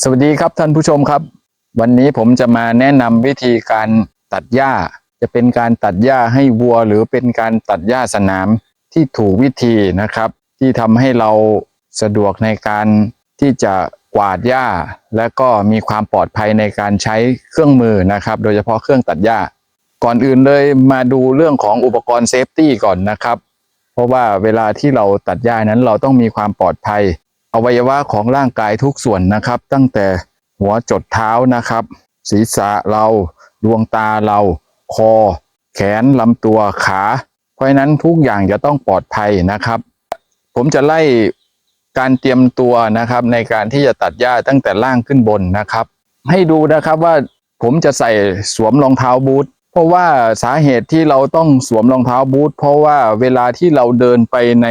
สวัสดีครับท่านผู้ชมครับ วันนี้ผมจะมาแนะนำวิธีการตัดหญ้า จะเป็นการตัดหญ้าให้วัว หรือเป็นการตัดหญ้าสนามที่ถูกวิธีนะครับ ที่ทำให้เราสะดวกในการที่จะกวาดหญ้า และก็มีความปลอดภัยในการใช้เครื่องมือนะครับ โดยเฉพาะเครื่องตัดหญ้า ก่อนอื่นเลยมาดูเรื่องของอุปกรณ์เซฟตี้ก่อนนะครับ เพราะว่าเวลาที่เราตัดหญ้านั้นเราต้องมีความปลอดภัย อวัยวะของร่างกายทุกส่วนนะครับ ตั้งแต่หัวจดเท้านะครับ ศีรษะเราดวงตาเรา คอ แขนลำตัวขา เพราะนั้นทุกอย่างจะต้องปลอดภัยนะครับ ผมจะไล่การเตรียมตัวนะครับ ในการที่จะตัดหญ้าตั้งแต่ล่างขึ้นบนนะครับ ให้ดูนะครับว่าผมจะใส่สวมรองเท้าบูทเพราะว่าสาเหตุที่เราต้องสวมรองเท้าบูทเพราะว่าเวลาที่เราเดินไปใน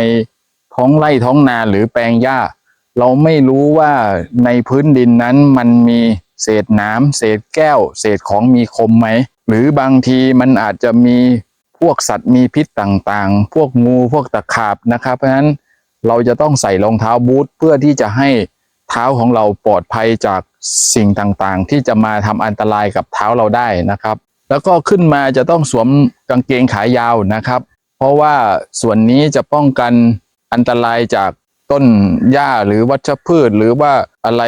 ท้องไร่ท้องนาหรือแปลงหญ้า เราไม่รู้ว่าในพื้นดินนั้นมันมีเศษน้ำเศษแก้ว เศษของมีคมไหม หรือบางทีมันอาจจะมีพวกสัตว์มีพิษต่างๆ พวกงูพวกตะขาบนะครับ เพราะฉะนั้นเราจะต้องใส่รองเท้าบูทเพื่อที่จะให้เท้าของเราปลอดภัยจากสิ่งต่างๆ ที่จะมาทำอันตรายกับเท้าเราได้นะครับ แล้วก็ขึ้นมาจะต้องสวมกางเกงขายาวนะครับ เพราะว่าส่วนนี้จะป้องกันอันตรายจาก ต้นหญ้าหรือวัชพืช หรือว่าอะไร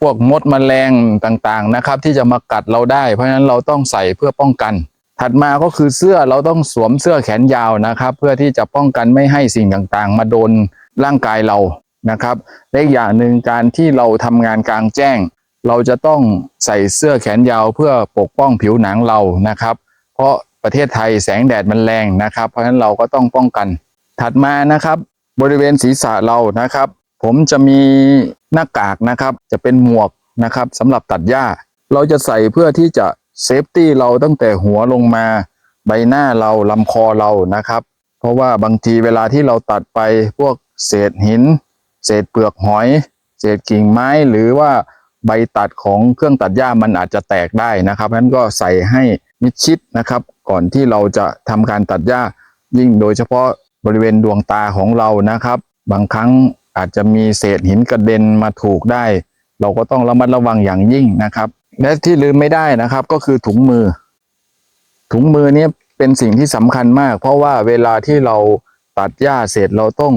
พวกมดแมลงต่างๆนะครับ ที่จะมากัดเราได้ เพราะฉะนั้นเราต้องใส่เพื่อป้องกัน ถัดมาก็คือเสื้อเราต้องสวมเสื้อแขนยาวนะครับ เพื่อที่จะป้องกันไม่ให้สิ่งต่างๆ มาโดนร่างกายเรานะครับและอีกอย่างหนึ่งการที่เราทำงานกลางแจ้ง เราจะต้องใส่เสื้อแขนยาวเพื่อปกป้องผิวหนังเรานะครับ เพราะประเทศไทยแสงแดดมันแรงนะครับ เพราะฉะนั้นเราก็ต้องป้องกัน ถัดมานะครับ บริเวณศีรษะเรานะครับ ผมจะมีหน้ากากนะครับ จะเป็นหมวกนะครับสำหรับตัดหญ้า เราจะใส่เพื่อที่จะเซฟตี้เราตั้งแต่หัวลงมา ใบหน้าเราลำคอเรานะครับ เพราะว่าบางทีเวลาที่เราตัดไปพวกเศษหิน เศษเปลือกหอย เศษกิ่งไม้หรือว่าใบตัดของเครื่องตัดหญ้ามันอาจจะแตกได้นะครับฉะนั้นก็ใส่ให้มิดชิดนะครับ ก่อนที่เราจะทำการตัดหญ้ายิ่งโดยเฉพาะ บริเวณดวงตาของเรานะครับ บางครั้งอาจจะมีเศษหินกระเด็นมาถูกได้ เราก็ต้องระมัดระวังอย่างยิ่งนะครับ และที่ลืมไม่ได้นะครับก็คือถุงมือ ถุงมือเนี้เป็นสิ่งที่สำคัญมาก เพราะว่าเวลาที่เราตัดหญ้าเสร็จเราต้อง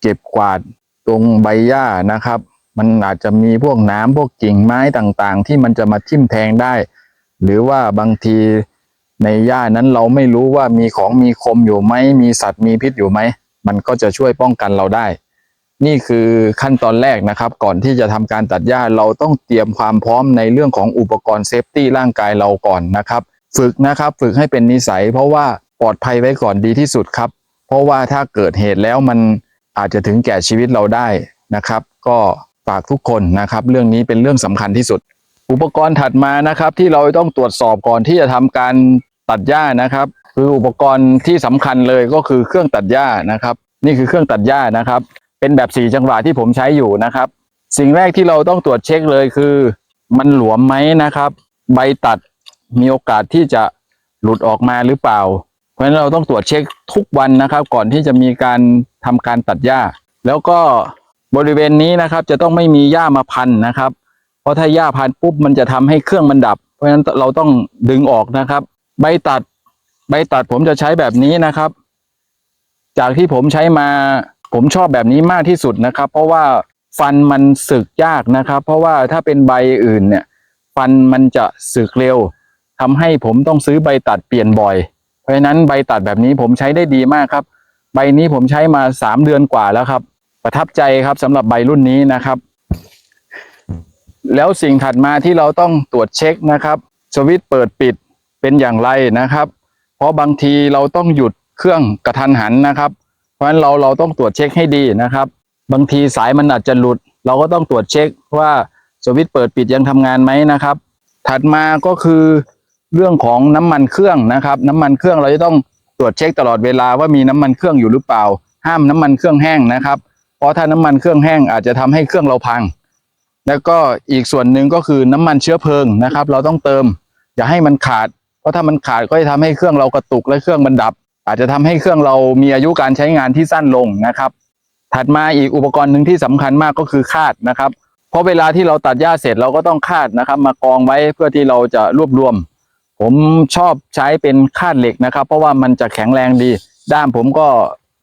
เก็บกวาดตรงใบหญ้านะครับ มันอาจจะมีพวกน้ำพวกกิ่งไม้ต่างๆ ที่มันจะมาทิ่มแทงได้ หรือว่าบางที ในหญ้านั้นเราไม่รู้ว่ามีของมีคมอยู่ไหมมีสัตว์มีพิษอยู่ไหม มันก็จะช่วยป้องกันเราได้ นี่คือขั้นตอนแรกนะครับ ก่อนที่จะทำการตัดหญ้าเราต้องเตรียมความพร้อมในเรื่องของอุปกรณ์เซฟตี้ร่างกายเราก่อนนะครับ ฝึกนะครับฝึกให้เป็นนิสัย เพราะว่าปลอดภัยไว้ก่อนดีที่สุดครับ เพราะว่าถ้าเกิดเหตุแล้วมันอาจจะถึงแก่ชีวิตเราได้นะครับ ก็ฝากทุกคนนะครับ เรื่องนี้เป็นเรื่องสำคัญที่สุดอุปกรณ์ถัดมานะครับที่เราต้องตรวจสอบก่อนที่จะทำการ ตัดหญ้านะครับ คืออุปกรณ์ที่สำคัญเลยก็คือเครื่องตัดหญ้านะครับ นี่คือเครื่องตัดหญ้านะครับ เป็นแบบสี่จังหวะที่ผมใช้อยู่นะครับ สิ่งแรกที่เราต้องตรวจเช็คเลยคือ มันหลวมไหมนะครับ ใบตัดมีโอกาสที่จะหลุดออกมาหรือเปล่า เพราะฉะนั้นเราต้องตรวจเช็คทุกวันนะครับ ก่อนที่จะมีการทำการตัดหญ้า แล้วก็บริเวณนี้นะครับ จะต้องไม่มีหญ้ามาพันนะครับ เพราะถ้าหญ้าพันปุ๊บมันจะทำให้เครื่องมันดับ เพราะฉะนั้นเราต้องดึงออกนะครับ ใบตัด ใบตัดผมจะใช้แบบนี้นะครับ จากที่ผมใช้มา ผมชอบแบบนี้มากที่สุดนะครับ เพราะว่าฟันมันสึกยากนะครับ เพราะว่าถ้าเป็นใบอื่นเนี่ย ฟันมันจะสึกเร็วทำให้ผมต้องซื้อใบตัดเปลี่ยนบ่อย เพราะฉะนั้นใบตัดแบบนี้ผมใช้ได้ดีมากครับ ใบนี้ผมใช้มาสามเดือนกว่าแล้วครับ ประทับใจครับสำหรับใบรุ่นนี้นะครับ แล้วสิ่งถัดมาที่เราต้องตรวจเช็คนะครับสวิตช์เปิดปิด เป็นอย่างไรนะครับ เพราะบางทีเราต้องหยุดเครื่องกระทันหันนะครับ เพราะฉะนั้นเราเราต้องตรวจเช็คให้ดีนะครับ บางทีสายมันอาจจะหลุด เราก็ต้องตรวจเช็คว่าสวิตช์เปิดปิดยังทำงานไหมนะครับ ถัดมาก็คือเรื่องของน้ำมันเครื่องนะครับ น้ำมันเครื่องเราจะต้องตรวจเช็คตลอดเวลาว่ามีน้ำมันเครื่องอยู่หรือเปล่า ห้ามน้ำมันเครื่องแห้งนะครับ เพราะถ้าน้ำมันเครื่องแห้งอาจจะทำให้เครื่องเราพัง แล้วก็อีกส่วนหนึ่งก็คือน้ำมันเชื้อเพลิงนะครับ เราต้องเติม อย่าให้มันขาด เพราะถ้ามันขาดก็จะทำให้เครื่องเรากระตุกและเครื่องมันดับ อาจจะทำให้เครื่องเรามีอายุการใช้งานที่สั้นลงนะครับ ถัดมาอีกอุปกรณ์หนึ่งที่สำคัญมากก็คือคาดนะครับ เพราะเวลาที่เราตัดหญ้าเสร็จเราก็ต้องคาดนะครับ มากองไว้เพื่อที่เราจะรวบรวม ผมชอบใช้เป็นคาดเหล็กนะครับ เพราะว่ามันจะแข็งแรงดี ด้ามผมก็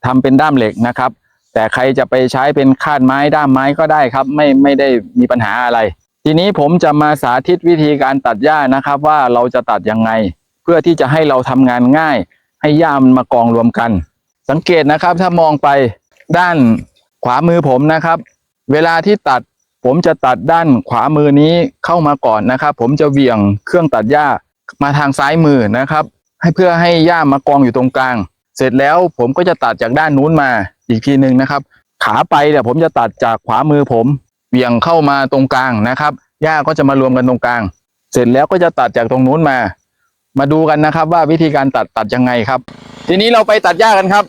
ทำเป็นด้ามเหล็กนะครับ แต่ใครจะไปใช้เป็นคาดไม้ด้ามไม้ก็ได้ครับ ไม่ไม่ได้มีปัญหาอะไร ทีนี้ผมจะมาสาธิตวิธีการตัดหญ้านะครับว่าเราจะตัดยังไง เพื่อที่จะให้เราทำงานง่าย ให้หญ้ามันมากองรวมกัน สังเกตนะครับถ้ามองไปด้านขวามือผมนะครับ เวลาที่ตัดผมจะตัดด้านขวามือนี้เข้ามาก่อนนะครับ ผมจะเหวี่ยงเครื่องตัดหญ้ามาทางซ้ายมือนะครับ ให้เพื่อให้หญ้ามากองอยู่ตรงกลาง เสร็จแล้วผมก็จะตัดจากด้านนู้นมาอีกทีหนึ่งนะครับ ขาไปเนี่ยผมจะตัดจากขวามือผม เหวี่ยงเข้ามาตรงกลางนะครับหญ้าก็จะมารวมกันตรงกลาง เสร็จแล้วก็จะตัดจากตรงนู้นมา มาดูกันนะครับว่าวิธีการตัดตัดยังไงครับ ทีนี้เราไปตัดหญ้ากันครับ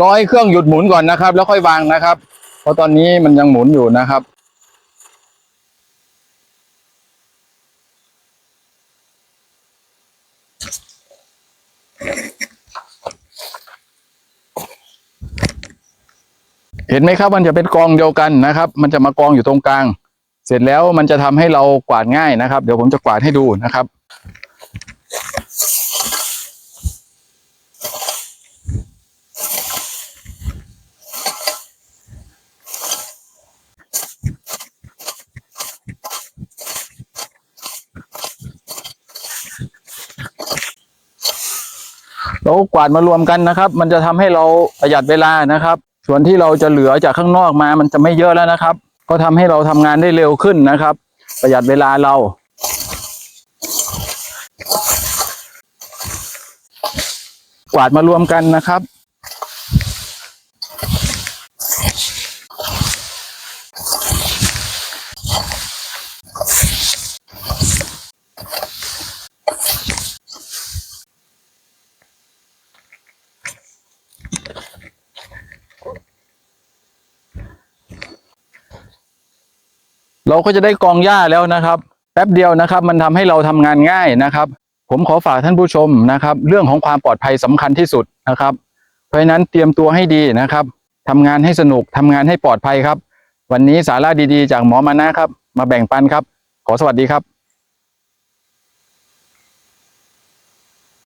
รอให้เครื่องหยุดหมุนก่อนนะครับ แล้วค่อยวางนะครับ เพราะตอนนี้มันยังหมุนอยู่นะครับเห็นไหมครับมันจะเป็นกองเดียวกันนะครับ มันจะมากองอยู่ตรงกลาง เสร็จแล้วมันจะทำให้เรากวาดง่ายนะครับ เดี๋ยวผมจะกวาดให้ดูนะครับ เรากวาดมารวมกันนะครับ มันจะทำให้เราประหยัดเวลานะครับ ส่วนที่เราจะเหลือจากข้างนอกมา มันจะไม่เยอะแล้วนะครับ ก็ทำให้เราทำงานได้เร็วขึ้นนะครับ ประหยัดเวลาเรากวาดมารวมกันนะครับ เราก็จะได้กองหญ้าแล้วนะครับ แป๊บเดียวนะครับ มันทำให้เราทำงานง่ายนะครับ ผมขอฝากท่านผู้ชมนะครับ เรื่องของความปลอดภัยสำคัญที่สุดนะครับ เพราะฉะนั้นเตรียมตัวให้ดีนะครับทำงานให้สนุกทำงานให้ปลอดภัยครับ วันนี้สาระดีๆ จากหมอมานะครับ มาแบ่งปันครับ ขอสวัสดีครับ